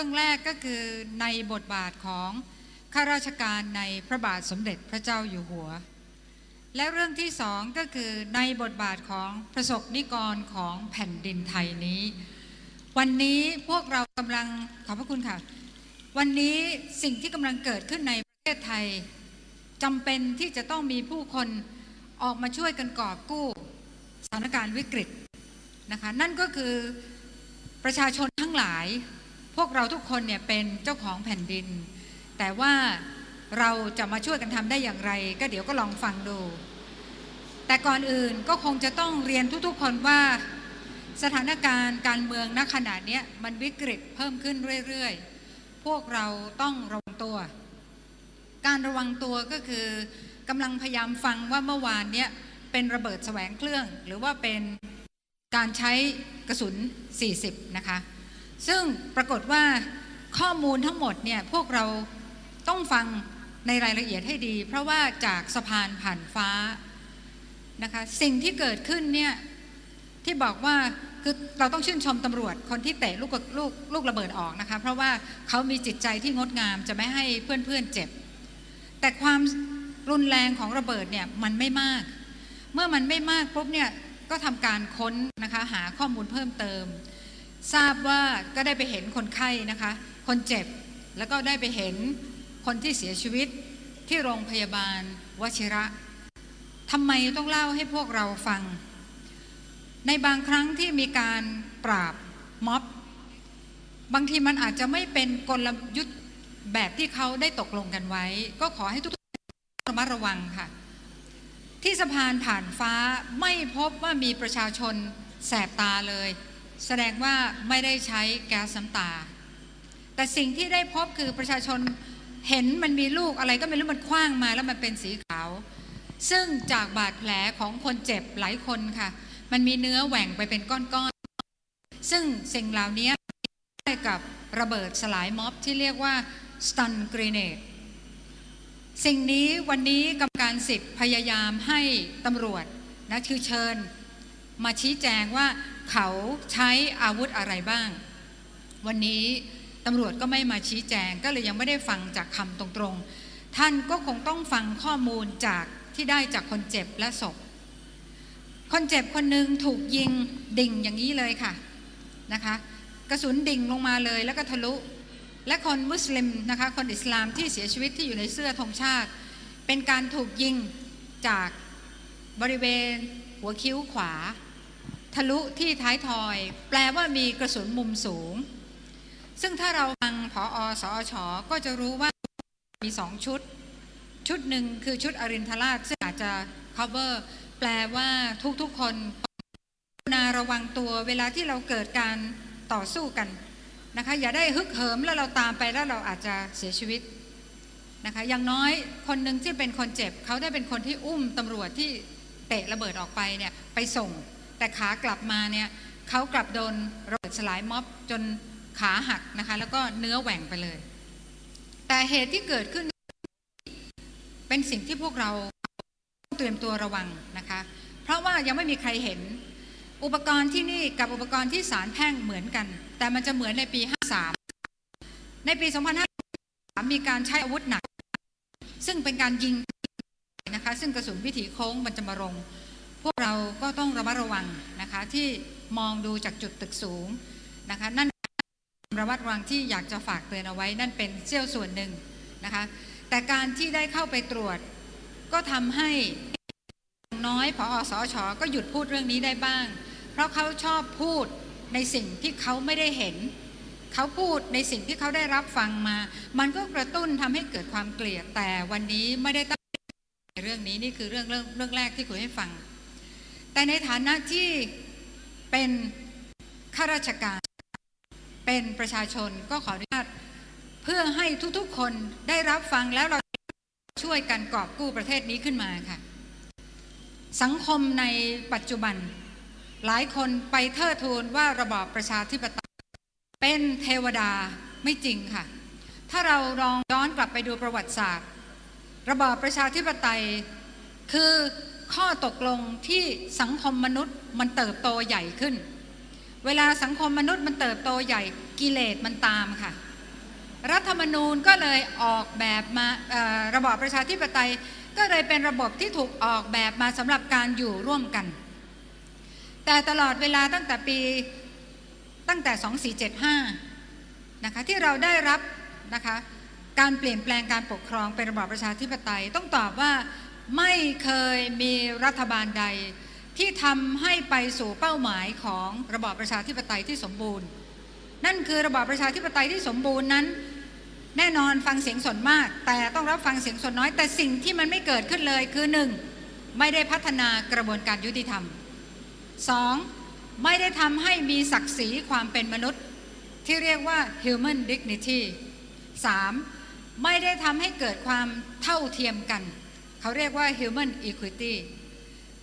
รื่องแรกก็คือในบทบาทของข้าราชการในพระบาทสมเด็จพระเจ้าอยู่หัว และเรื่องที่สองก็คือในบทบาทของประสบนิกรของแผ่นดินไทยนี้ วันนี้พวกเรากำลังขอบพระคุณค่ะ วันนี้สิ่งที่กำลังเกิดขึ้นในประเทศไทยจำเป็นที่จะต้องมีผู้คนออกมาช่วยกันกอบกู้สถานการณ์วิกฤตนะคะนั่นก็คือประชาชนทั้งหลาย พวกเราทุกคนเนี่ยเป็นเจ้าของแผ่นดิน แต่ว่าเราจะมาช่วยกันทำได้อย่างไร ก็เดี๋ยวก็ลองฟังดู แต่ก่อนอื่นก็คงจะต้องเรียนทุกๆคนว่าสถานการณ์การเมืองณขณะเนี้ยมันวิกฤตเพิ่มขึ้นเรื่อยๆ พวกเราต้องระวังตัว การระวังตัวก็คือกำลังพยายามฟังว่าเมื่อวานเนี้ยเป็นระเบิดแสวงเครื่อง หรือว่าเป็นการใช้กระสุน 40 นะคะ ซึ่งปรากฏว่าข้อมูลทั้งหมดเนี่ยพวกเราต้องฟังในรายละเอียดให้ดี เพราะว่าจากสะพานผ่านฟ้านะคะสิ่งที่เกิดขึ้นเนี่ยที่บอกว่าคือเราต้องชื่นชมตำรวจคนที่เตะลูกลูกลูกระเบิดออกนะคะ เพราะว่าเขามีจิตใจที่งดงามจะไม่ให้เพื่อนๆเจ็บ แต่ความรุนแรงของระเบิดเนี่ยมันไม่มาก เมื่อมันไม่มากปุ๊บเนี่ยก็ทำการค้นนะคะหาข้อมูลเพิ่มเติม ทราบว่าก็ได้ไปเห็นคนไข้นะคะ คนเจ็บแล้วก็ได้ไปเห็นคนที่เสียชีวิตที่โรงพยาบาลวชิระทำไมต้องเล่าให้พวกเราฟัง ในบางครั้งที่มีการปราบม็อบบางทีมันอาจจะไม่เป็นกลยุทธ์แบบที่เขาได้ตกลงกันไว้ ก็ขอให้ทุกท่านระมัดระวังค่ะ ที่สะพานผ่านฟ้าไม่พบว่ามีประชาชนแสบตาเลย แสดงว่าไม่ได้ใช้แก๊สน้ำตา แต่สิ่งที่ได้พบคือประชาชนเห็นมันมีลูกอะไรก็ไม่รู้มันคว้างมาแล้วมันเป็นสีขาว ซึ่งจากบาดแผลของคนเจ็บหลายคนค่ะ มันมีเนื้อแหว่งไปเป็นก้อนๆ ซึ่งสิ่งเหล่านี้ได้กับระเบิดสลายม็อบที่เรียกว่า stun grenade สิ่งนี้วันนี้กรรมการสิทธิ์พยายามให้ตำรวจนะคือเชิญ มาชี้แจงว่า เขาใช้อาวุธอะไรบ้าง วันนี้ตำรวจก็ไม่มาชี้แจงก็เลยยังไม่ได้ฟังจากคำตรงๆ ท่านก็คงต้องฟังข้อมูลจากที่ได้จากคนเจ็บและศพ คนเจ็บคนหนึ่งถูกยิงดิ่งอย่างนี้เลยค่ะนะคะกระสุนดิ่งลงมาเลยแล้วก็ทะลุ และคนมุสลิมนะคะคนอิสลามที่เสียชีวิตที่อยู่ในเสื้อธงชาติ เป็นการถูกยิงจากบริเวณหัวคิ้วขวา ทะลุที่ท้ายทอย แปลว่ามีกระสุนมุมสูง ซึ่งถ้าเราฟังผออสอชอก็จะรู้ว่ามีสองชุด ชุดหนึ่งคือชุดอรินทราชซึ่งอาจจะ cover แปลว่าทุกๆคนนาระวังตัวเวลาที่เราเกิดการต่อสู้กันนะคะอย่าได้ฮึกเหิมแล้วเราตามไปแล้วเราอาจจะเสียชีวิตนะคะอย่างน้อยคนหนึ่งที่เป็นคนเจ็บ เขาได้เป็นคนที่อุ้มตำรวจที่เตะระเบิดออกไปเนี่ยไปส่ง แต่ขากลับมาเนี่ยเขากลับโดนระเบิดสลายม็อบจนขาหักนะคะ แล้วก็เนื้อแหว่งไปเลย แต่เหตุที่เกิดขึ้น เป็นสิ่งที่พวกเราต้องเตรียมตัวระวังนะคะ เพราะว่ายังไม่มีใครเห็น อุปกรณ์ที่นี่กับอุปกรณ์ที่ศาลแพ่งเหมือนกัน แต่มันจะเหมือนในปี 53 ในปี 2553 มีการใช้อาวุธหนัก ซึ่งเป็นการยิงนะคะ ซึ่งกระสุนวิถีโค้งมันจะมาลง พวกเราก็ต้องระมัดระวังนะคะที่มองดูจากจุดตึกสูงนะคะนั่นระมัดระวังที่อยากจะฝากเตือนเอาไว้ นั่นเป็นเสี้ยวส่วนหนึ่งนะคะแต่การที่ได้เข้าไปตรวจ ก็ทำให้น้อยพออสอชอก็หยุดพูดเรื่องนี้ได้บ้าง เพราะเขาชอบพูดในสิ่งที่เขาไม่ได้เห็น เขาพูดในสิ่งที่เขาได้รับฟังมา มันก็กระตุ้นทำให้เกิดความเกลียดแต่วันนี้ไม่ได้ตั้งเรื่องนี้นี่คือเรื่องเรื่องเรื่องแรกที่คุยให้ฟัง แต่ในฐานะที่เป็นข้าราชการ เป็นประชาชนก็ขออนุญาตเพื่อให้ทุกๆคนได้รับฟังแล้วเราช่วยกันกอบกู้ประเทศนี้ขึ้นมาค่ะ สังคมในปัจจุบัน หลายคนไปเทิดทูนว่าระบอบประชาธิปไตยเป็นเทวดาไม่จริงค่ะ ถ้าเราลองย้อนกลับไปดูประวัติศาสตร์ ระบอบประชาธิปไตยคือ ข้อตกลงที่สังคมมนุษย์มันเติบโตใหญ่ขึ้น เวลาสังคมมนุษย์มันเติบโตใหญ่กิเลสมันตามค่ะ รัฐธรรมนูญก็เลยออกแบบมาระบอบประชาธิปไตยก็เลยเป็นระบบที่ถูกออกแบบมาสำหรับการอยู่ร่วมกัน แต่ตลอดเวลาตั้งแต่ปีตั้งแต่ 2475 นะคะที่เราได้รับนะคะการเปลี่ยนแปลงการปกครองเป็นระบอบประชาธิปไตย ต้องตอบว่า ไม่เคยมีรัฐบาลใด ที่ทำให้ไปสู่เป้าหมายของระบอบประชาธิปไตยที่สมบูรณ์ นั่นคือระบอบประชาธิปไตยที่สมบูรณ์นั้น แน่นอนฟังเสียงส่วนมาก แต่ต้องรับฟังเสียงส่วนน้อย แต่สิ่งที่มันไม่เกิดขึ้นเลยคือหนึ่งไม่ได้พัฒนากระบวนการยุติธรรมสองไม่ได้ทำให้มีศักดิ์ศรีความเป็นมนุษย์ ที่เรียกว่า human dignity สามไม่ได้ทำให้เกิดความเท่าเทียมกัน เขาเรียกว่า human equity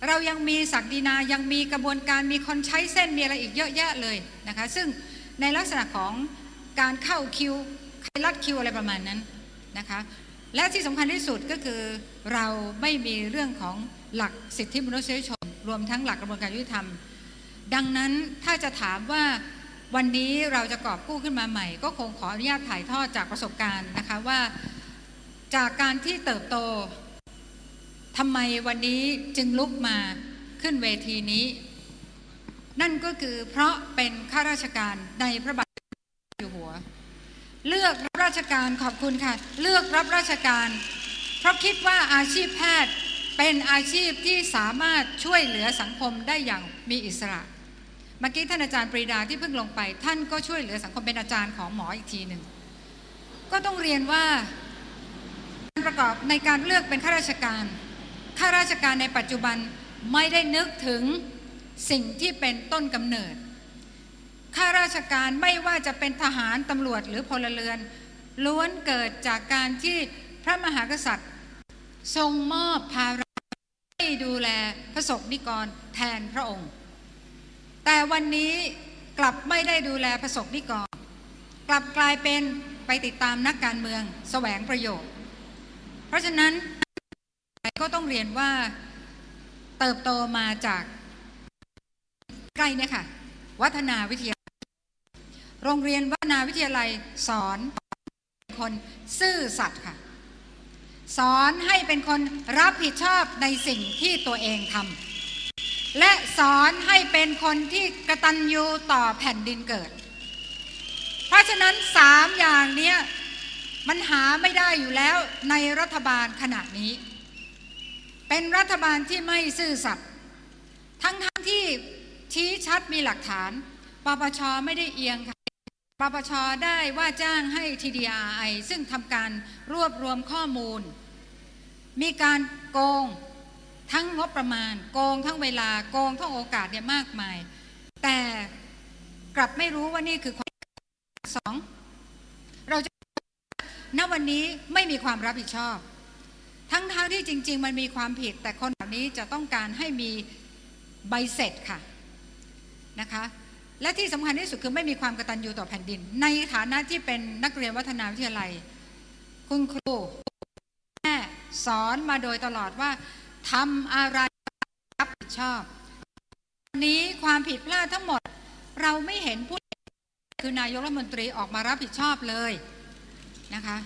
เรายังมีศักดินายังมีกระบวนการมีคนใช้เส้นมีอะไรอีกเยอะแยะเลยนะคะซึ่งในลักษณะของการเข้าคิวใครลัดคิวอะไรประมาณนั้นนะคะและที่สำคัญที่สุดก็คือเราไม่มีเรื่องของหลักสิทธิมนุษยชน รวมทั้งหลักกระบวนการยุติธรรม ดังนั้นถ้าจะถามว่าวันนี้เราจะกอบกู้ขึ้นมาใหม่ ก็คงขออนุญาตถ่ายทอดจากประสบการณ์นะคะว่าจากการที่เติบโต ทำไมวันนี้จึงลุกมาขึ้นเวทีนี้ นั่นก็คือเพราะเป็นข้าราชการในพระบาทสมเด็จอยู่หัว เลือกรับราชการขอบคุณค่ะ เลือกรับราชการ เพราะคิดว่าอาชีพแพทย์เป็นอาชีพที่สามารถช่วยเหลือสังคมได้อย่างมีอิสระ เมื่อกี้ท่านอาจารย์ปรีดาที่เพิ่งลงไป ท่านก็ช่วยเหลือสังคมเป็นอาจารย์ของหมออีกทีหนึ่งก็ต้องเรียนว่าการประกอบในการเลือกเป็นข้าราชการ ข้าราชการในปัจจุบันไม่ได้นึกถึงสิ่งที่เป็นต้นกำเนิด ข้าราชการไม่ว่าจะเป็นทหารตำรวจหรือพลเรือน ล้วนเกิดจากการที่พระมหากษัตริย์ ทรงมอบภาระให้ดูแลพระสงฆ์นิกรแทนพระองค์ แต่วันนี้กลับไม่ได้ดูแลพระสงฆ์นิกร กลับกลายเป็นไปติดตามนักการเมืองแสวงประโยชน์ เพราะฉะนั้น ก็ต้องเรียนว่าเติบโตมาจากใกล้เนี่ยค่ะ วัฒนาวิทยาลัยโรงเรียนวัฒนาวิทยาลัยสอนคนซื่อสัตย์ค่ะ สอนให้เป็นคนรับผิดชอบในสิ่งที่ตัวเองทำและสอนให้เป็นคนที่กระตันยูต่อแผ่นดินเกิด เพราะฉะนั้นสามอย่างเนี้ยมันหาไม่ได้อยู่แล้วในรัฐบาลขณะนี้ เป็นรัฐบาลที่ไม่ซื่อสัตย์ทั้งทั้งที่ชี้ชัดมีหลักฐาน ปปชไม่ได้เอียงค่ะ ปปชได้ว่าจ้างให้ TDRI ซึ่งทำการรวบรวมข้อมูล มีการโกงทั้งงบประมาณ โกงทั้งเวลาโกงทั้งโอกาสเนี่ยมากมาย แต่กลับไม่รู้ว่านี่คือความสองเราจะณวันนี้ไม่มีความรับผิดชอบ ทั้งทาที่จริง ๆ มันมีความผิด แต่คนเหล่านี้จะต้องการให้มีใบเสร็จค่ะนะคะและที่สำคัญที่สุดคือไม่มีความกตัญญูต่อแผ่นดิน ในฐานะที่เป็นนักเรียนวัฒนาวิทยาลัย คุณครูแม่สอนมาโดยตลอดว่าทำอะไรรับผิดชอบวันนี้ความผิดพลาดทั้งหมด เราไม่เห็นผู้คือนายกรัฐมนตรีออกมารับผิดชอบเลยนะคะ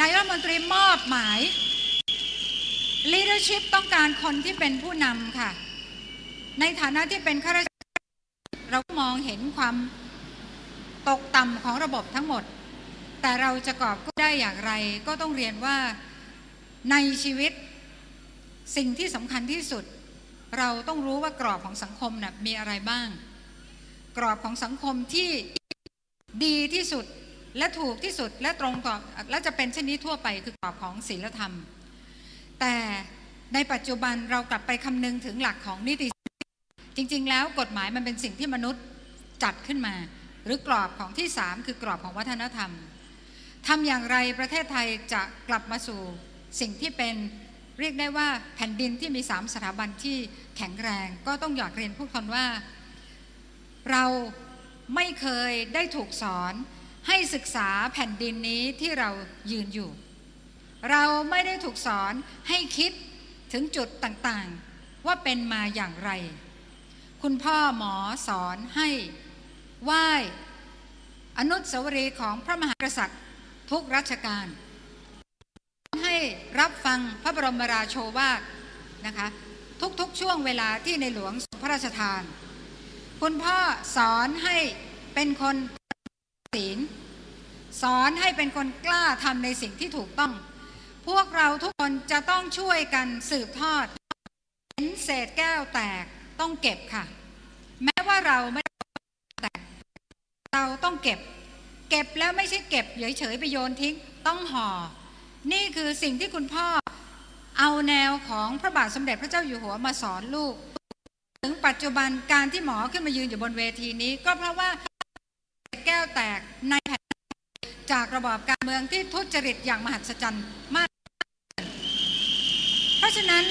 นายกรัฐมนตรีมอบหมาย leadership ต้องการคนที่เป็นผู้นำค่ะ ในฐานะที่เป็นข้าราชการเรามองเห็นความตกต่ำของระบบทั้งหมด แต่เราจะกอบกู้ได้อย่างไร ก็ต้องเรียนว่าในชีวิตสิ่งที่สำคัญที่สุด เราต้องรู้ว่ากรอบของสังคมนะ่ะมีอะไรบ้าง กรอบของสังคมที่ดีที่สุดและถูกที่สุดและตรงต่อและจะเป็นเช่นนี้ทั่วไปคือกรอบของศีลธรรม แต่ในปัจจุบันเรากลับไปคำนึงถึงหลักของนิติจริง ๆ แล้วกฎหมายมันเป็นสิ่งที่มนุษย์จัดขึ้นมา หรือกรอบของที่สามคือกรอบของวัฒนธรรมทำอย่างไรประเทศไทยจะกลับมาสู่สิ่งที่เป็นเรียกได้ว่าแผ่นดินที่มีสามสถาบันที่แข็งแรง ก็ต้องอยากเรียนพวกคนว่า เราไม่เคยได้ถูกสอนให้ศึกษาแผ่นดินนี้ที่เรายืนอยู่ เราไม่ได้ถูกสอนให้คิดถึงจุดต่างๆ ว่าเป็นมาอย่างไร คุณพ่อหมอสอนให้ไหว้อนุสาวรีย์ของพระมหากษัตริย์ทุกรัชกาลให้รับฟังพระบรมราโชวาทนะคะทุกๆ ช่วงเวลาที่ในหลวงทรงพระราชทาน คุณพ่อสอนให้เป็นคนศีลสอนให้เป็นคนกล้าทำในสิ่งที่ถูกต้อง พวกเราทุกคนจะต้องช่วยกันสืบทอดเห็นเศษแก้วแตกต้องเก็บค่ะ แม้ว่าเราไม่แตกเราต้องเก็บ เก็บแล้วไม่ใช่เก็บเฉยๆไปโยนทิ้งต้องห่อ นี่คือสิ่งที่คุณพ่อเอาแนวของพระบาทสมเด็จพระเจ้าอยู่หัวมาสอนลูก ถึงปัจจุบันการที่หมอขึ้นมายืนอยู่บนเวทีนี้ ก็เพราะว่าแก้วแตกในแผ่น จากระบอบการเมืองที่ทุจริตอย่างมหัศจรรย์มาก เพราะฉะนั้น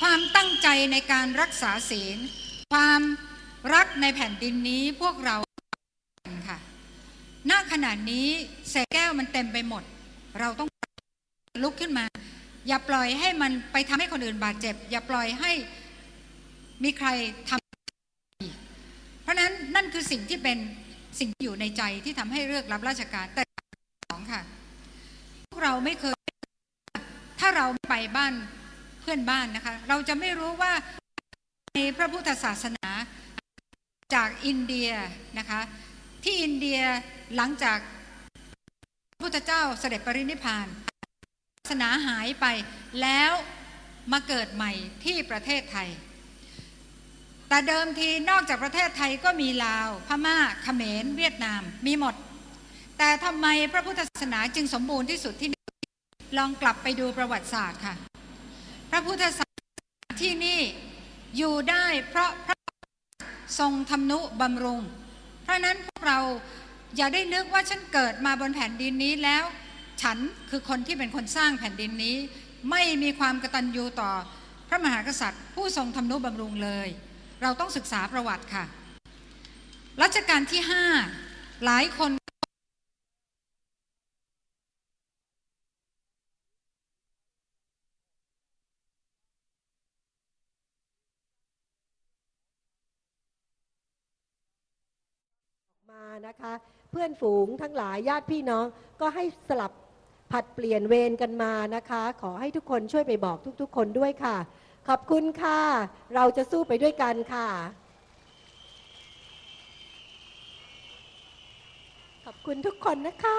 ความตั้งใจในการรักษาศีล ความรักในแผ่นดินนี้พวกเราค่ะณขณะนี้เศษแก้วมันเต็มไปหมด เราต้องลุกขึ้นมา อย่าปล่อยให้มันไปทำให้คนอื่นบาดเจ็บ อย่าปล่อยให้มีใครทำอีกเพราะฉะนั้นนั่น คือสิ่งที่เป็นสิ่งอยู่ในใจที่ทำให้เลือกรับราชการแต่สองค่ะพวกเราไม่เคย ถ้าเราไปบ้านเพื่อนบ้านนะคะ เราจะไม่รู้ว่าในพระพุทธศาสนาจากอินเดียนะคะ ที่อินเดียหลังจากพระพุทธเจ้าเสด็จปรินิพานศาสนาหายไปแล้วมาเกิดใหม่ที่ประเทศไทย แต่เดิมทีนอกจากประเทศไทยก็มีลาว พม่าเขมร เวียดนาม มีหมด แต่ทำไมพระพุทธศาสนาจึงสมบูรณ์ที่สุดที่นี่ลองกลับไปดูประวัติศาสตร์ค่ะ พระพุทธศาสนาที่นี่อยู่ได้เพราะพระทรงทำนุบำรุง เพราะฉะนั้นพวกเราอย่าได้นึกว่าฉันเกิดมาบนแผ่นดินนี้แล้ว ฉันคือคนที่เป็นคนสร้างแผ่นดินนี้ ไม่มีความกตัญญูต่อพระมหากษัตริย์ ผู้ทรงทำนุบำรุงเลย เราต้องศึกษาประวัติค่ะ รัชกาลที่ห้าหลายคนมานะคะเพื่อนฝูงทั้งหลายญาติพี่น้องก็ให้สลับผัดเปลี่ยนเวรกันมานะคะ ขอให้ทุกคนช่วยไปบอกทุกๆ คนด้วยค่ะ ขอบคุณค่ะ เราจะสู้ไปด้วยกันค่ะ ขอบคุณทุกคนนะคะ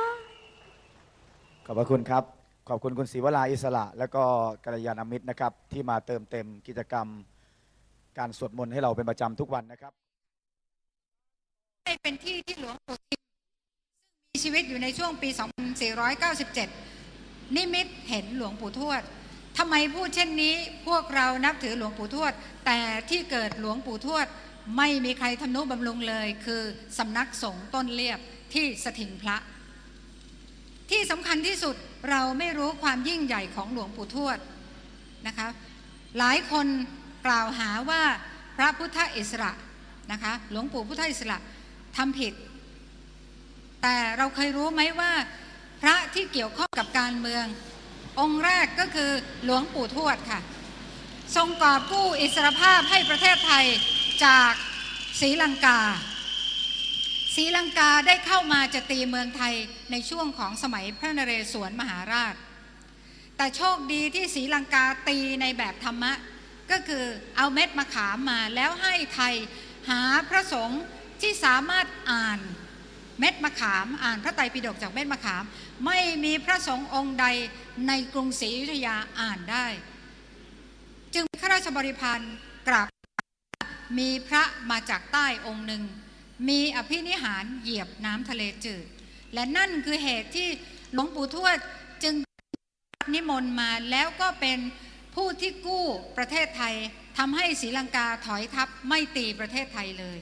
ขอบพระคุณครับ ขอบคุณคุณศรีวราอิสระ และก็กัลยาณมิตรนะครับ ที่มาเติมเต็มกิจกรรม การสวดมนต์ให้เราเป็นประจำทุกวันนะครับให้เป็นที่ที่หลวงปู่ทิมซึ่งมีชีวิตอยู่ในช่วงปี 2497 นิมิตเห็นหลวงปู่ทวด ทำไมพูดเช่นนี้พวกเรานับถือหลวงปู่ทวด แต่ที่เกิดหลวงปู่ทวด ไม่มีใครทำนุบำรุงเลย คือสำนักสงฆ์ต้นเลียบที่สถิงพระ ที่สำคัญที่สุดเราไม่รู้ความยิ่งใหญ่ของหลวงปู่ทวดนะคะหลายคนกล่าวหาว่าพระพุทธอิสระนะคะหลวงปู่พุทธอิสระทำผิด แต่เราเคยรู้ไหมว่า พระที่เกี่ยวข้องกับการเมือง องค์แรกก็คือหลวงปู่ทวดค่ะ ทรงกอบกู้อิสรภาพให้ประเทศไทยจากศรีลังกาศรีลังกาได้เข้ามาจะตีเมืองไทยในช่วงของสมัยพระนเรศวรมหาราช แต่โชคดีที่ศรีลังกาตีในแบบธรรมะ ก็คือเอาเม็ดมะขามมาแล้วให้ไทยหาพระสงฆ์ที่สามารถอ่าน ม็ดมะขาม อ่านพระไตรปิฎกจากเม็ดมะขาม ไม่มีพระสงฆ์องค์ใดในกรุงศรีอยุธยาอ่านได้ จึงข้าราชบริพารกราบมีพระมาจากใต้องค์หนึ่ง มีอภินิหารเหยียบน้ำทะเลจืด และนั่นคือเหตุที่หลวงปู่ทวดจึงนิมนต์มาแล้วก็เป็นผู้ที่กู้ประเทศไทยทำให้ศรีลังกาถอยทัพไม่ตีประเทศไทยเลย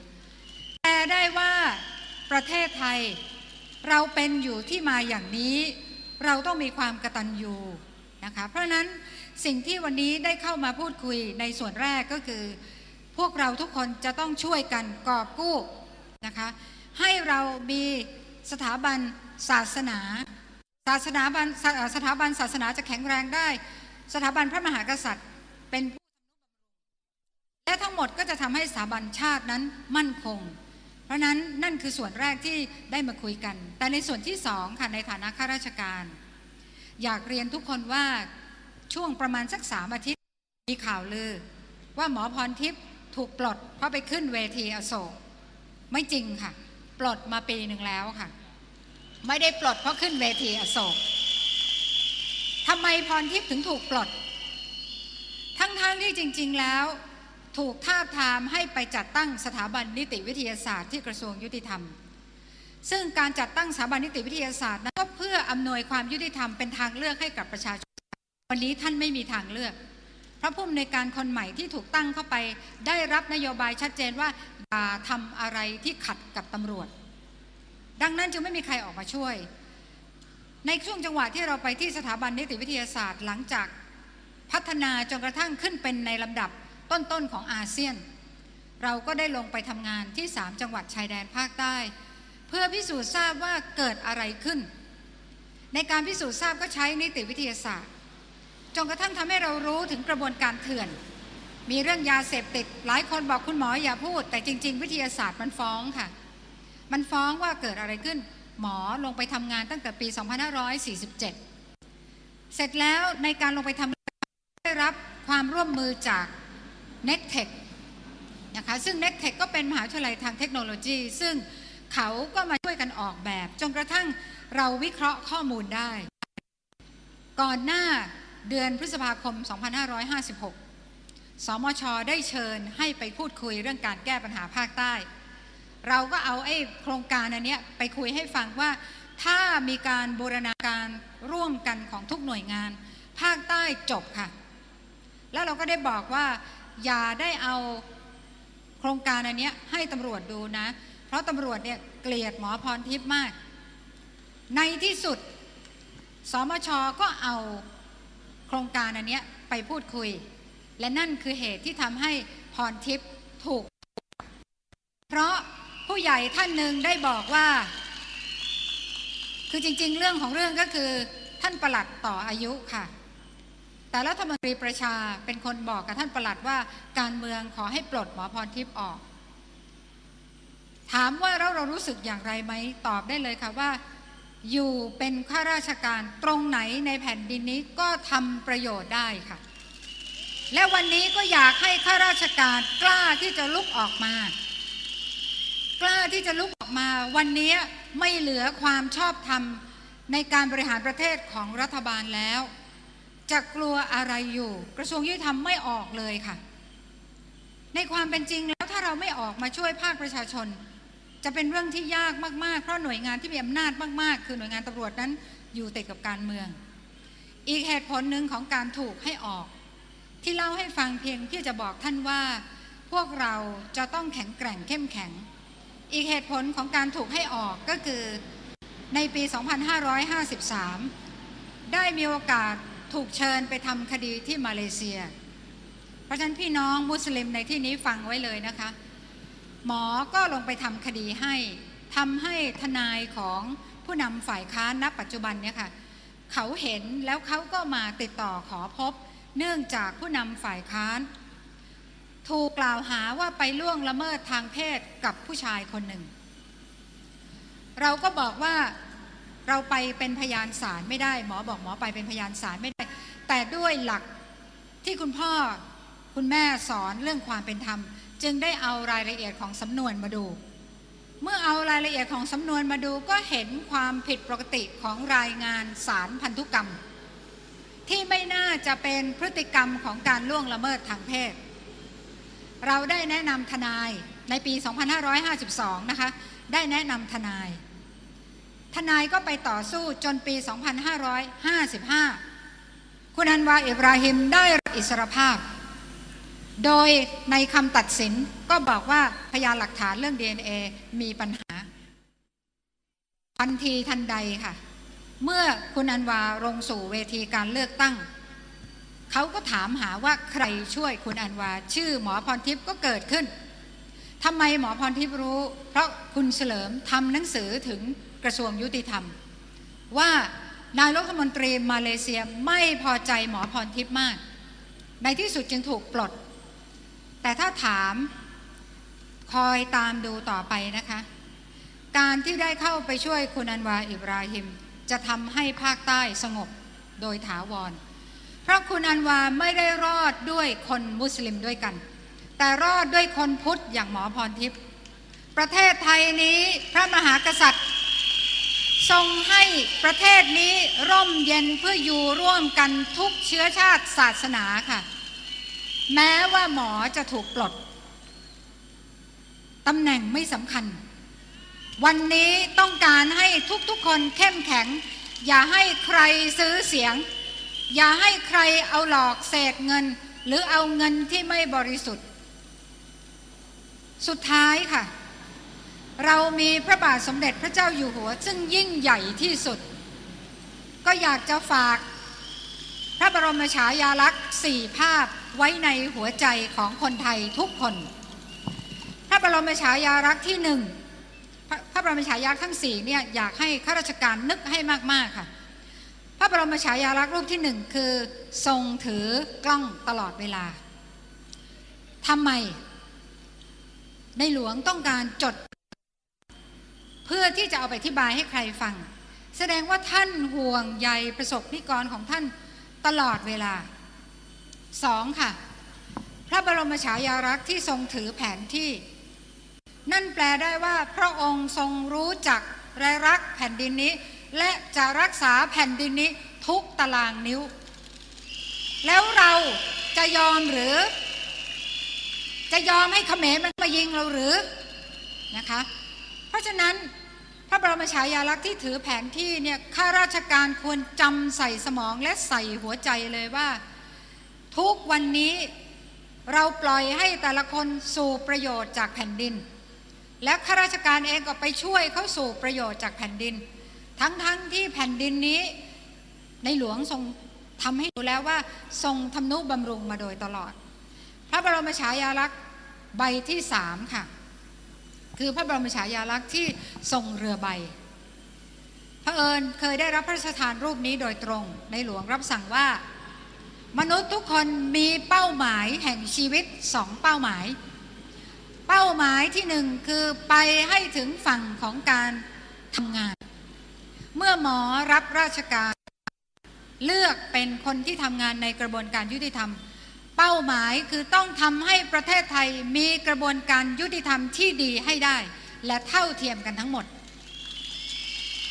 แต่ได้ว่า ประเทศไทย เราเป็นอยู่ที่มาอย่างนี้ เราต้องมีความกระตัญญูนะคะเพราะนั้นสิ่งที่วันนี้ได้เข้ามาพูดคุยในส่วนแรกก็คือ พวกเราทุกคนจะต้องช่วยกันกอบกู้นะคะให้เรามีสถาบันศาสนา ศาสนาบันสถสถาบันศาสนาจะแข็งแรงได้ สถาบันพระมหากษัตริย์เป็นและทั้งหมดก็จะทำให้สถาบันชาตินั้นมั่นคง ราะราะนั้นนั่นคือส่วนแรกที่ได้มาคุยกัน แต่ในส่วนที่สองค่ะในฐานะข้าราชการ อยากเรียนทุกคนว่าช่วงประมาณสักสามอาทิตย์มีข่าวลือ ว่าหมอพรทิพย์ถูกปลดเพราะไปขึ้นเวทีอโศก ไม่จริงค่ะ ปลดมาปีหนึ่งแล้วค่ะ ไม่ได้ปลดเพราะขึ้นเวทีอโศกทำไมพรทิพย์ถึงถูกปลด ทั้งๆที่จริง ๆแล้ว ถูกทาบทามให้ไปจัดตั้งสถาบันนิติวิทยาศาสตร์ที่กระทรวงยุติธรรม ซึ่งการจัดตั้งสถาบันนิติวิทยาศาสตร์นั้นก็เพื่ออำนวยความยุติธรรมเป็นทางเลือกให้กับประชาชน วันนี้ท่านไม่มีทางเลือกเพราะผู้อำนวยการคนใหม่ที่ถูกตั้งเข้าไปได้รับนโยบายชัดเจนว่าอย่าทำอะไรที่ขัดกับตำรวจ ดังนั้นจึงไม่มีใครออกมาช่วย ในช่วงจังหวะที่เราไปที่สถาบันนิติวิทยาศาสตร์หลังจากพัฒนาจนกระทั่งขึ้นเป็นในลำดับ ต้นๆของอาเซียน เราก็ได้ลงไปทำงานที่ 3 จังหวัดชายแดนภาคใต้ เพื่อพิสูจน์ทราบว่าเกิดอะไรขึ้น ในการพิสูจน์ทราบก็ใช้นิติวิทยาศาสตร์จนกระทั่งทำให้เรารู้ถึงกระบวนการเถื่อน มีเรื่องยาเสพติดหลายคนบอกคุณหมออย่าพูด แต่จริง ๆ วิทยาศาสตร์มันฟ้องค่ะ มันฟ้องว่าเกิดอะไรขึ้น หมอลงไปทำงานตั้งแต่ปี 2547 เสร็จแล้วในการลงไปทำได้รับความร่วมมือจาก n e c t e c นะคะซึ่ง n e c t e c ก็เป็นมหาวิทยาลัยทางเทคโนโลยี ซึ่งเขาก็มาช่วยกันออกแบบ จนกระทั่งเราวิเคราะห์ข้อมูลได้ ก่อนหน้าเดือนพฤษภาคม 2556 สมช ได้เชิญให้ไปพูดคุยเรื่องการแก้ปัญหาภาคใต้ เราก็เอาไอ้โครงการอันนี้ไปคุยให้ฟังว่าถ้ามีการบูรณาการร่วมกันของทุกหน่วยงาน ภาคใต้จบค่ะ แล้วเราก็ได้บอกว่า อย่าได้เอาโครงการอันนี้ให้ตำรวจดูนะ เพราะตำรวจเนี่ยเกลียดหมอพรทิพย์มาก ในที่สุดสมชก็เอาโครงการอันนี้ไปพูดคุย และนั่นคือเหตุที่ทำให้พรทิพย์ถูก เพราะผู้ใหญ่ท่านหนึ่งได้บอกว่า คือจริง ๆ เรื่องของเรื่องก็คือท่านประหลัดต่ออายุค่ะ แต่รัฐมนตรีประชาเป็นคนบอกกับท่านประหลัดว่าการเมืองขอให้ปลดหมอพรทิพย์ออก ถามว่าเราเรารู้สึกอย่างไรไหมตอบได้เลยค่ะว่า อยู่เป็นข้าราชการตรงไหนในแผ่นดินนี้ก็ทำประโยชน์ได้ค่ะ และวันนี้ก็อยากให้ข้าราชการกล้าที่จะลุกออกมา กล้าที่จะลุกออกมา วันนี้ไม่เหลือความชอบธรรมในการบริหารประเทศของรัฐบาลแล้ว จะกลัวอะไรอยู่ กระทรวงยุติธรรมไม่ออกเลยค่ะ ในความเป็นจริงแล้วถ้าเราไม่ออกมาช่วยภาคประชาชน จะเป็นเรื่องที่ยากมากๆ เพราะหน่วยงานที่มีอำนาจมากๆ คือหน่วยงานตำรวจนั้นอยู่ติดกับการเมือง อีกเหตุผลหนึ่งของการถูกให้ออก ที่เล่าให้ฟังเพียงที่อจะบอกท่านว่า พวกเราจะต้องแข็งแกร่งเข้มแข็ง อีกเหตุผลของการถูกให้ออกก็คือในปี 2553 ได้มีโอกาส ถูกเชิญไปทำคดีที่มาเลเซีย เพราะฉะนั้นพี่น้องมุสลิมในที่นี้ฟังไว้เลยนะคะ หมอก็ลงไปทำคดีให้ทำให้ทนายของผู้นำฝ่ายค้านณปัจจุบันเนี่ยค่ะเขาเห็นแล้วเขาก็มาติดต่อขอพบ เนื่องจากผู้นำฝ่ายค้าน ถูกกล่าวหาว่าไปล่วงละเมิดทางเพศกับผู้ชายคนหนึ่ง เราก็บอกว่าเราไปเป็นพยานศาลไม่ได้ หมอบอกหมอไปเป็นพยานศาลไม่ได้ แต่ด้วยหลักที่คุณพ่อคุณแม่สอนเรื่องความเป็นธรรม จึงได้เอารายละเอียดของสำนวนมาดู เมื่อเอารายละเอียดของสำนวนมาดูก็เห็นความผิดปกติของรายงานสารพันธุกรรม ที่ไม่น่าจะเป็นพฤติกรรมของการล่วงละเมิดทางเพศ เราได้แนะนำทนายในปี 2552 นะคะ ได้แนะนำทนาย ทนายก็ไปต่อสู้จนปี 2555 คุณอันวาอิบราฮิมได้อิสรภาพ โดยในคำตัดสินก็บอกว่าพยานหลักฐานเรื่อง DNA มีปัญหา ทันทีทันใดค่ะ เมื่อคุณอันวาลงสู่เวทีการเลือกตั้ง เขาก็ถามหาว่าใครช่วยคุณอันวา ชื่อหมอพรทิพย์ก็เกิดขึ้นทำไมหมอพรทิพย์รู้ เพราะคุณเฉลิมทำหนังสือถึงกระทรวงยุติธรรม ว่า นายรัฐมนตรีมาเลเซียไม่พอใจหมอพรทิพย์มาก ในที่สุดจึงถูกปลด แต่ถ้าถามคอยตามดูต่อไปนะคะ การที่ได้เข้าไปช่วยคุณอันวาอิบราฮิม จะทำให้ภาคใต้สงบโดยถาวร เพราะคุณอันวาไม่ได้รอดด้วยคนมุสลิมด้วยกัน แต่รอดด้วยคนพุทธอย่างหมอพรทิพย์ประเทศไทยนี้พระมหากษัตริย์ ทรงให้ประเทศนี้ร่มเย็นเพื่ออยู่ร่วมกันทุกเชื้อชาติศาสนาค่ะ แม้ว่าหมอจะถูกปลดตำแหน่งไม่สำคัญ วันนี้ต้องการให้ทุกๆคนเข้มแข็ง อย่าให้ใครซื้อเสียง อย่าให้ใครเอาหลอกเศษเงิน หรือเอาเงินที่ไม่บริสุทธิ์ สุดท้ายค่ะ เรามีพระบาทสมเด็จพระเจ้าอยู่หัว ซึ่งยิ่งใหญ่ที่สุด ก็อยากจะฝาก พระบรมฉายาลักษณ์สี่ภาพไว้ในหัวใจของคนไทยทุกคน พระบรมฉายาลักษณ์ที่หนึ่งพระพระบรมฉายาลักษ์ทั้งสี่เนี่ยอยากให้ข้าราชการนึกให้มาก ๆ ค่ะ พระบรมฉายาลักษณ์รูปที่หนึ่งคือทรงถือกล้องตลอดเวลาทำไม ในหลวงต้องการจด พื่อที่จะเอาไปอธิบายให้ใครฟัง แสดงว่าท่านห่วงใยประสบนิกรของท่านตลอดเวลาสองค่ะ พระบรมฉายาลักษ์ที่ทรงถือแผนที่ นั่นแปลได้ว่าพระองค์ทรงรู้จักและรักแผ่นดินนี้ และจะรักษาแผ่นดินนี้ทุกตารางนิ้ว แล้วเราจะยอมหรือ จะยอมให้เขมรมันมายิงเราหรือนะคะ เพราะฉะนั้น ระบรมฉายาลักษณ์ที่ถือแผนที่เนี่ยข้าราชการควรจำใส่สมองและใส่หัวใจเลยว่า ทุกวันนี้เราปล่อยให้แต่ละคนสู่ประโยชน์จากแผ่นดิน และข้าราชการเองก็ไปช่วยเขาสู่ประโยชน์จากแผ่นดิน ทั้งๆทที่แผ่นดินนี้ในหลวงทรงทำให้ดูแล้วว่าทรงทำนุบำรุงมาโดยตลอด พระบรมฉายาลักษณ์ใบที่สามค่ะ คือพระบรมฉายาลักษณ์ที่ทรงเรือใบพระเอิญเคยได้รับพระราชทานรูปนี้โดยตรงในหลวงรับสั่งว่า มนุษย์ทุกคนมีเป้าหมายแห่งชีวิตสองเป้าหมาย เป้าหมายที่หนึ่งคือไปให้ถึงฝั่งของการทำงาน เมื่อหมอรับราชการ เลือกเป็นคนที่ทำงานในกระบวนการยุติธรรม เป้าหมายคือต้องทำให้ประเทศไทยมีกระบวนการยุติธรรมที่ดีให้ได้ และเท่าเทียมกันทั้งหมด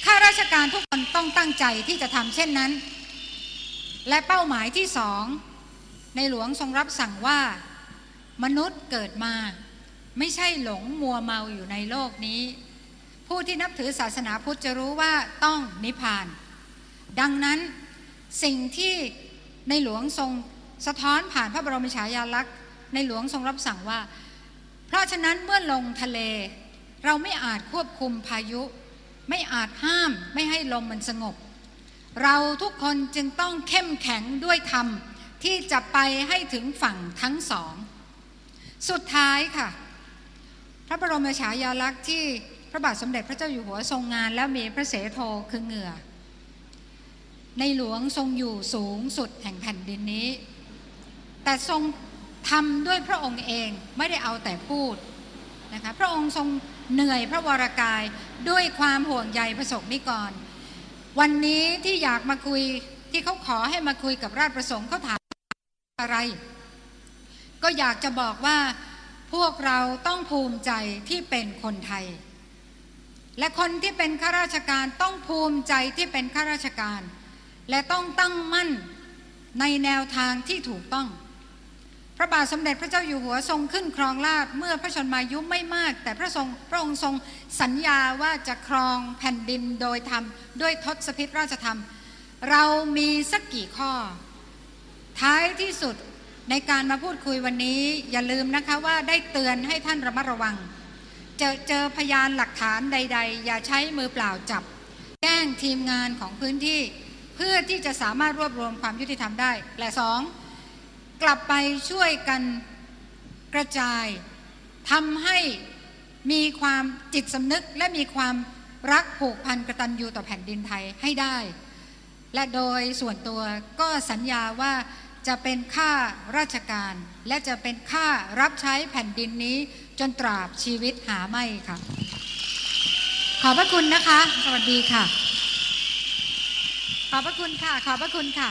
ข้าราชการทุกคนต้องตั้งใจที่จะทำเช่นนั้น และเป้าหมายที่สองในหลวงทรงรับสั่งว่า มนุษย์เกิดมา ไม่ใช่หลงมัวเมาอยู่ในโลกนี้ ผู้ที่นับถือศาสนาพุทธจะรู้ว่าต้องนิพพาน ดังนั้นสิ่งที่ในหลวงทรง สะท้อนผ่านพระบรมฉายาลักษณ์ในหลวงทรงรับสั่งว่า เพราะฉะนั้นเมื่อลงทะเล เราไม่อาจควบคุมพายุ ไม่อาจห้ามไม่ให้ลมมันสงบ เราทุกคนจึงต้องเข้มแข็งด้วยธรรมที่จะไปให้ถึงฝั่งทั้งสอง สุดท้ายค่ะ พระบรมฉายาลักษณ์ที่พระบาทสมเด็จพระเจ้าอยู่หัวทรงงานแล้วมีพระเสโทคือเหงื่อ ในหลวงทรงอยู่สูงสุดแห่งแผ่นดินนี้ แต่ทรงทำด้วยพระองค์เองไม่ได้เอาแต่พูดนะคะพระองค์ทรงเหนื่อยพระวรากายด้วยความห่วงใยประสบนิกร วันนี้ที่อยากมาคุยที่เขาขอให้มาคุยกับราชประสงค์เขาถามอะไร ก็อยากจะบอกว่าพวกเราต้องภูมิใจที่เป็นคนไทย และคนที่เป็นข้าราชการต้องภูมิใจที่เป็นข้าราชการ และต้องตั้งมั่นในแนวทางที่ถูกต้อง ระบาทสมเด็จพระเจ้าอยู่หัวทรงขึ้นครองราชเมื่อพระชนมายุไม่มาก แต่พระทรงพระองค์ทรงสัญญาว่าจะครองแผ่นดินโดยธรรมด้วยทศพิธราชธรรม เรามีสักกี่ข้อ ท้ายที่สุดในการมาพูดคุยวันนี้อย่าลืมนะคะว่าได้เตือนให้ท่านระมัดระวัง เจอเจอพยานหลักฐานใด ๆ อย่าใช้มือเปล่าจับ แจ้งทีมงานของพื้นที่ เพื่อที่จะสามารถรวบรวมความยุติธรรมได้และสอง กลับไปช่วยกันกระจายทำให้มีความจิตสำนึกและมีความรักผูกพันกระตัญญูต่อแผ่นดินไทยให้ได้ และโดยส่วนตัวก็สัญญาว่าจะเป็นข้าราชการ และจะเป็นข้ารับใช้แผ่นดินนี้จนตราบชีวิตหาไม่ค่ะ ขอบพระคุณนะคะ สวัสดีค่ะ ขอบพระคุณค่ะ ขอบพระคุณค่ะ